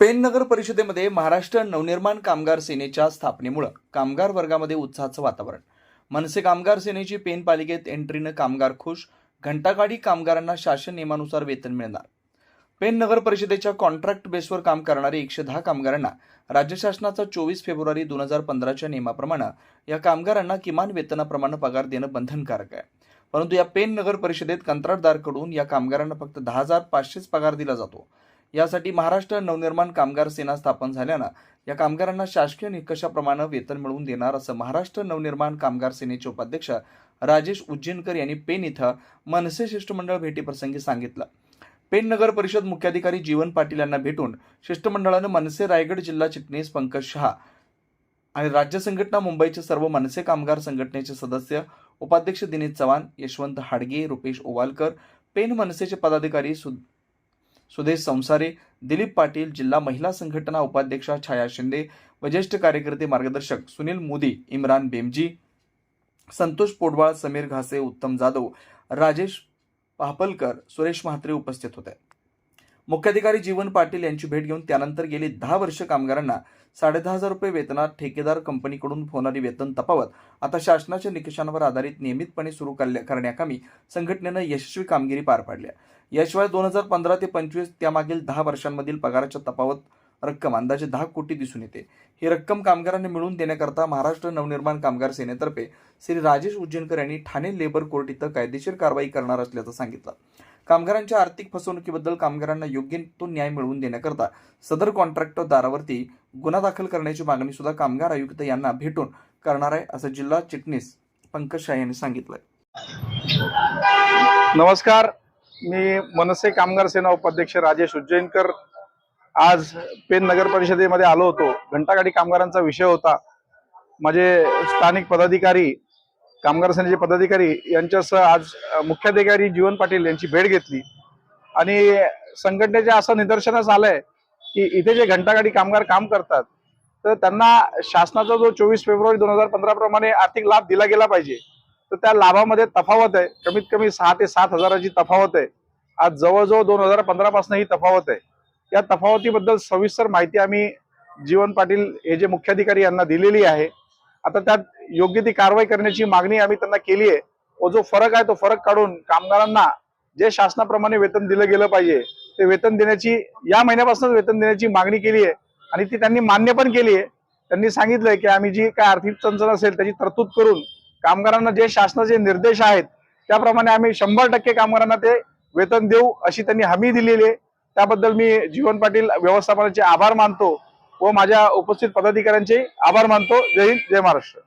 Pen नगर परिषदेमध्ये महाराष्ट्र नवनिर्माण कामगार सेनेच्या स्थापनेमुळं कामगार वर्गामध्ये उत्साहाचं वातावरण. मनसे कामगार सेनेची पेन पालिकेत एंट्रीनं कामगार खुश घंटागाडी कामगारांना शासन नियमानुसार वेतन मिळणार. पेन नगर परिषदेच्या कॉन्ट्रॅक्ट बेसवर काम करणारे एकशे दहा कामगारांना राज्य शासनाचा चोवीस फेब्रुवारी दोन हजार पंधराच्या नियमाप्रमाणे या कामगारांना किमान वेतनाप्रमाणे पगार देणं बंधनकारक आहे. परंतु या पेन नगर परिषदेत कंत्राटदारकडून या कामगारांना फक्त दहा हजार पाचशेच पगार दिला जातो. यासाठी महाराष्ट्र नवनिर्माण कामगार सेना स्थापन झाल्यानं या कामगारांना शासकीय निकषाप्रमाणे वेतन मिळवून देणार असं महाराष्ट्र नवनिर्माण कामगार सेनेचे उपाध्यक्ष राजेश उज्जैनकर यांनी पेन इथं मनसे शिष्टमंडळ भेटीप्रसंगी सांगितलं. पेन नगर परिषद मुख्याधिकारी जीवन पाटील यांना भेटून शिष्टमंडळानं मनसे रायगड जिल्हा चिटणीस पंकज शहा आणि राज्य संघटना मुंबईचे सर्व मनसे कामगार संघटनेचे सदस्य उपाध्यक्ष दिनेश चव्हाण यशवंत हाडगे रुपेश ओवालकर पेन मनसेचे पदाधिकारी सु सुदेश संसारे दिलीप पाटील जिल्हा महिला संघटना उपाध्यक्षा छाया शिंदे व ज्येष्ठ कार्यकर्ते मार्गदर्शक सुनील मोदी इम्रान बेमजी संतोष पोडवाळ समीर घासे उत्तम जाधव राजेश पापलकर सुरेश म्हात्रे उपस्थित होते. मुख्याधिकारी जीवन पाटील यांची भेट घेऊन त्यानंतर गेली दहा वर्ष कामगारांना साडेदहा हजार रुपये वेतनात ठेकेदार कंपनीकडून होणारी वेतन तफावत आता शासनाच्या निकषांवर आधारित नियमितपणे सुरू करण्याकामी संघटनेनं यशस्वी कामगिरी पार पाडल्या. याशिवाय दोन हजार पंधरा ते पंचवीस त्यामागील दहा वर्षांमधील पगाराच्या तफावत रक्कम अंदाजे दहा कोटी दिसून येते. ही रक्कम कामगारांना मिळवून देण्याकरता महाराष्ट्र नवनिर्माण कामगार सेनेतर्फे श्री राजेश उज्जैनकर यांनी ठाणे लेबर कोर्ट इथं कायदेशीर कारवाई करणार असल्याचं सांगितलं. कामगारांच्या आर्थिक फसवणुकीबद्दल कामगारांना योग्य तो न्याय मिळवून देण्याकरता सदर कॉन्ट्रॅक्टरदारावरती गुन्हा दाखल करण्याची मागणी सुद्धा कामगार आयुक्त यांना भेटून करणार आहे असं जिल्हा चिटणीस पंकज शाह यांनी सांगितलंय. नमस्कार. मी मनसे कामगार सेना उपाध्यक्ष राजेश उज्जैनकर. आज पेन नगर परिषदेमध्ये आलो होतो. घंटागाडी कामगारांचा विषय होता. माझे स्थानिक पदाधिकारी कामगार सेनेचे पदाधिकारी यांच्यासह आज मुख्याधिकारी जीवन पाटील यांची भेट घेतली. आणि संघटनेच्या असं निदर्शनास आलंय की इथे जे घंटागाडी कामगार काम करतात तर त्यांना शासनाचा जो चोवीस फेब्रुवारी दोन हजार पंधरा प्रमाणे आर्थिक लाभ दिला गेला पाहिजे. तर त्या लाभामध्ये तफावत आहे. कमीत कमी सहा ते सात हजाराची तफावत आहे. आज जवळजवळ दोन हजार पंधरा पासून ही तफावत आहे. या तफावतीबद्दल सविस्तर माहिती आम्ही जीवन पाटील हे जे मुख्याधिकारी यांना दिलेली आहे. आता त्यात योग्य ती कारवाई करण्याची मागणी आम्ही त्यांना केली आहे. व जो फरक आहे तो फरक काढून कामगारांना जे शासनाप्रमाणे वेतन दिलं गेलं पाहिजे ते वेतन देण्याची या महिन्यापासूनच वेतन देण्याची मागणी केली आहे. आणि ती त्यांनी मान्य पण केली आहे. त्यांनी सांगितलंय की आम्ही जी काय आर्थिक चंचल असेल त्याची तरतूद करून कामगारांना जे शासनाचे निर्देश आहेत त्याप्रमाणे आम्ही शंभर टक्के कामगारांना ते वेतन देऊ अशी त्यांनी हमी दिलेली आहे. त्याबद्दल मी जीवन पाटील व्यवस्थापनाचे आभार मानतो व माझ्या उपस्थित पदाधिकाऱ्यांचे आभार मानतो. जय हिंद जय महाराष्ट्र.